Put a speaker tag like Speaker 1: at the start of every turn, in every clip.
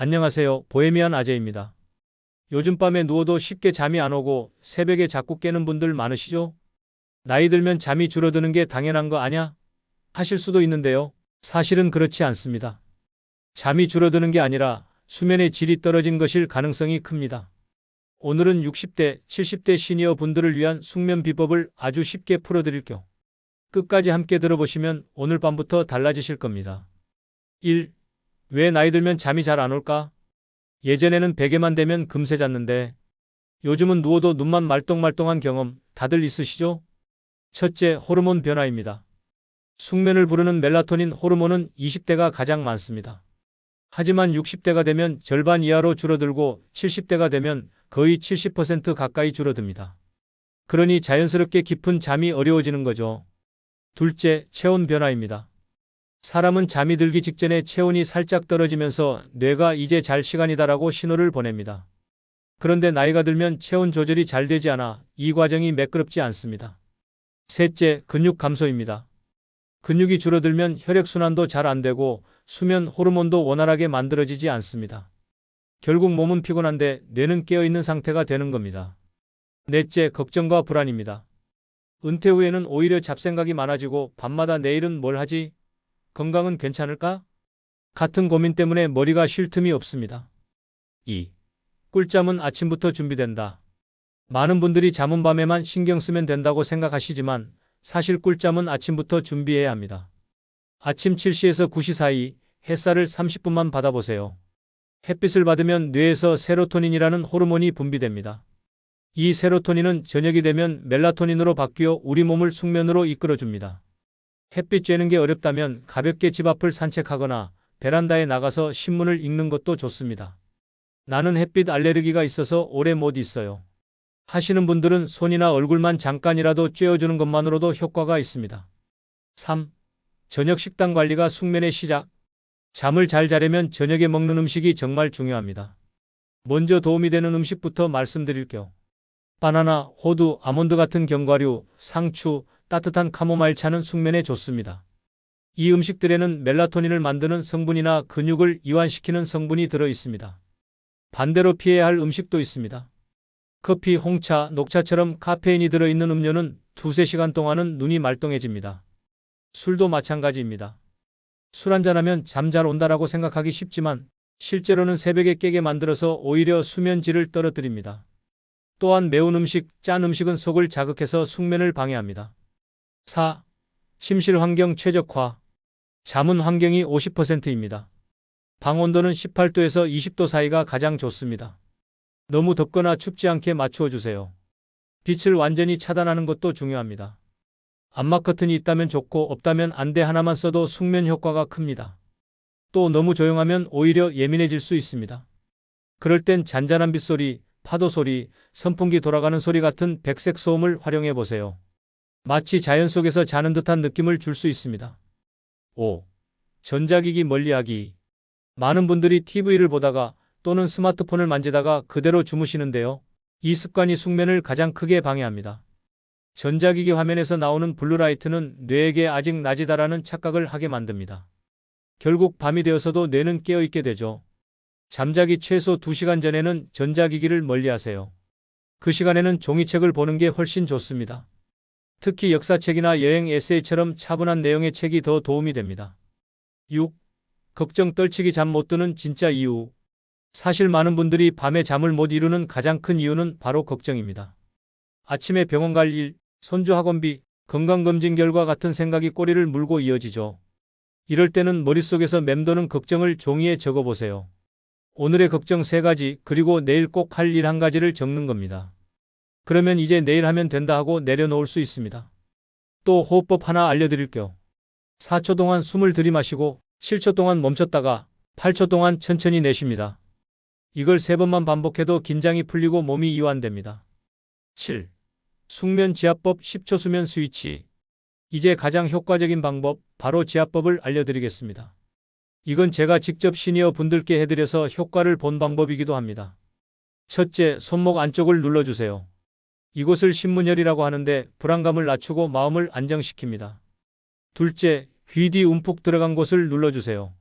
Speaker 1: 안녕하세요. 보헤미안 아재입니다. 요즘 밤에 누워도 쉽게 잠이 안 오고 새벽에 자꾸 깨는 분들 많으시죠? 나이 들면 잠이 줄어드는 게 당연한 거 아냐? 하실 수도 있는데요. 사실은 그렇지 않습니다. 잠이 줄어드는 게 아니라 수면의 질이 떨어진 것일 가능성이 큽니다. 오늘은 60대, 70대 시니어 분들을 위한 숙면 비법을 아주 쉽게 풀어드릴게요. 끝까지 함께 들어보시면 오늘 밤부터 달라지실 겁니다. 1. 왜 나이 들면 잠이 잘 안 올까? 예전에는 베개만 되면 금세 잤는데 요즘은 누워도 눈만 말똥말똥한 경험 다들 있으시죠? 첫째, 호르몬 변화입니다. 숙면을 부르는 멜라토닌 호르몬은 20대가 가장 많습니다. 하지만 60대가 되면 절반 이하로 줄어들고 70대가 되면 거의 70% 가까이 줄어듭니다. 그러니 자연스럽게 깊은 잠이 어려워지는 거죠. 둘째, 체온 변화입니다. 사람은 잠이 들기 직전에 체온이 살짝 떨어지면서 뇌가 이제 잘 시간이다라고 신호를 보냅니다. 그런데 나이가 들면 체온 조절이 잘 되지 않아 이 과정이 매끄럽지 않습니다. 셋째, 근육 감소입니다. 근육이 줄어들면 혈액순환도 잘 안 되고 수면 호르몬도 원활하게 만들어지지 않습니다. 결국 몸은 피곤한데 뇌는 깨어있는 상태가 되는 겁니다. 넷째, 걱정과 불안입니다. 은퇴 후에는 오히려 잡생각이 많아지고 밤마다 내일은 뭘 하지? 건강은 괜찮을까? 같은 고민 때문에 머리가 쉴 틈이 없습니다. 2. 꿀잠은 아침부터 준비된다. 많은 분들이 잠은 밤에만 신경 쓰면 된다고 생각하시지만 사실 꿀잠은 아침부터 준비해야 합니다. 아침 7시에서 9시 사이 햇살을 30분만 받아보세요. 햇빛을 받으면 뇌에서 세로토닌이라는 호르몬이 분비됩니다. 이 세로토닌은 저녁이 되면 멜라토닌으로 바뀌어 우리 몸을 숙면으로 이끌어줍니다. 햇빛 쬐는 게 어렵다면 가볍게 집 앞을 산책하거나 베란다에 나가서 신문을 읽는 것도 좋습니다. 나는 햇빛 알레르기가 있어서 오래 못 있어요. 하시는 분들은 손이나 얼굴만 잠깐이라도 쬐어주는 것만으로도 효과가 있습니다. 3. 저녁 식단 관리가 숙면의 시작. 잠을 잘 자려면 저녁에 먹는 음식이 정말 중요합니다. 먼저 도움이 되는 음식부터 말씀드릴게요. 바나나, 호두, 아몬드 같은 견과류, 상추, 따뜻한 카모마일 차는 숙면에 좋습니다. 이 음식들에는 멜라토닌을 만드는 성분이나 근육을 이완시키는 성분이 들어 있습니다. 반대로 피해야 할 음식도 있습니다. 커피, 홍차, 녹차처럼 카페인이 들어있는 음료는 두세 시간 동안은 눈이 말똥해집니다. 술도 마찬가지입니다. 술 한잔하면 잠 잘 온다라고 생각하기 쉽지만 실제로는 새벽에 깨게 만들어서 오히려 수면 질을 떨어뜨립니다. 또한 매운 음식, 짠 음식은 속을 자극해서 숙면을 방해합니다. 4. 침실 환경 최적화. 잠은 환경이 50%입니다. 방 온도는 18도에서 20도 사이가 가장 좋습니다. 너무 덥거나 춥지 않게 맞추어 주세요. 빛을 완전히 차단하는 것도 중요합니다. 암막 커튼이 있다면 좋고 없다면 안대 하나만 써도 숙면 효과가 큽니다. 또 너무 조용하면 오히려 예민해질 수 있습니다. 그럴 땐 잔잔한 빗소리, 파도 소리, 선풍기 돌아가는 소리 같은 백색 소음을 활용해 보세요. 마치 자연 속에서 자는 듯한 느낌을 줄 수 있습니다. 5. 전자기기 멀리하기. 많은 분들이 TV를 보다가 또는 스마트폰을 만지다가 그대로 주무시는데요. 이 습관이 숙면을 가장 크게 방해합니다. 전자기기 화면에서 나오는 블루라이트는 뇌에게 아직 낮이다라는 착각을 하게 만듭니다. 결국 밤이 되어서도 뇌는 깨어있게 되죠. 잠자기 최소 2시간 전에는 전자기기를 멀리하세요. 그 시간에는 종이책을 보는 게 훨씬 좋습니다. 특히 역사책이나 여행 에세이처럼 차분한 내용의 책이 더 도움이 됩니다. 6. 걱정 떨치기 잠 못 드는 진짜 이유. 사실 많은 분들이 밤에 잠을 못 이루는 가장 큰 이유는 바로 걱정입니다. 아침에 병원 갈 일, 손주 학원비, 건강검진 결과 같은 생각이 꼬리를 물고 이어지죠. 이럴 때는 머릿속에서 맴도는 걱정을 종이에 적어보세요. 오늘의 걱정 세 가지, 그리고 내일 꼭 할 일 한 가지를 적는 겁니다. 그러면 이제 내일 하면 된다 하고 내려놓을 수 있습니다. 또 호흡법 하나 알려드릴게요. 4초 동안 숨을 들이마시고 7초 동안 멈췄다가 8초 동안 천천히 내쉽니다. 이걸 세 번만 반복해도 긴장이 풀리고 몸이 이완됩니다. 7. 숙면 지압법 10초 수면 스위치. 이제 가장 효과적인 방법, 바로 지압법을 알려드리겠습니다. 이건 제가 직접 시니어 분들께 해드려서 효과를 본 방법이기도 합니다. 첫째, 손목 안쪽을 눌러주세요. 이곳을 신문열이라고 하는데 불안감을 낮추고 마음을 안정시킵니다. 둘째, 귀 뒤 움푹 들어간 곳을 눌러주세요.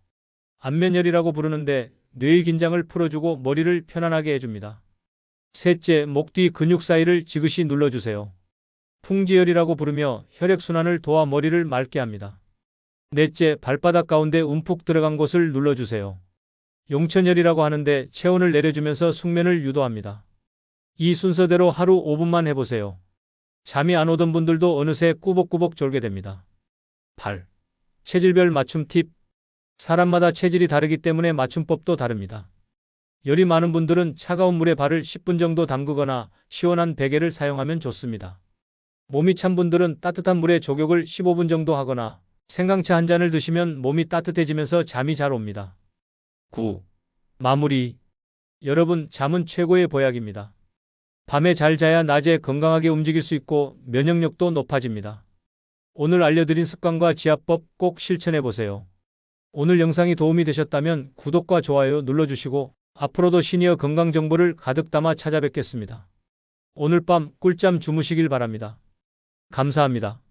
Speaker 1: 안면열이라고 부르는데 뇌의 긴장을 풀어주고 머리를 편안하게 해줍니다. 셋째, 목 뒤 근육 사이를 지그시 눌러주세요. 풍지열이라고 부르며 혈액순환을 도와 머리를 맑게 합니다. 넷째, 발바닥 가운데 움푹 들어간 곳을 눌러주세요. 용천열이라고 하는데 체온을 내려주면서 숙면을 유도합니다. 이 순서대로 하루 5분만 해보세요. 잠이 안 오던 분들도 어느새 꾸벅꾸벅 졸게 됩니다. 8. 체질별 맞춤 팁. 사람마다 체질이 다르기 때문에 맞춤법도 다릅니다. 열이 많은 분들은 차가운 물에 발을 10분 정도 담그거나 시원한 베개를 사용하면 좋습니다. 몸이 찬 분들은 따뜻한 물에 조격을 15분 정도 하거나 생강차 한 잔을 드시면 몸이 따뜻해지면서 잠이 잘 옵니다. 9. 마무리. 여러분, 잠은 최고의 보약입니다. 밤에 잘 자야 낮에 건강하게 움직일 수 있고 면역력도 높아집니다. 오늘 알려드린 습관과 지압법 꼭 실천해 보세요. 오늘 영상이 도움이 되셨다면 구독과 좋아요 눌러주시고 앞으로도 시니어 건강 정보를 가득 담아 찾아뵙겠습니다. 오늘 밤 꿀잠 주무시길 바랍니다. 감사합니다.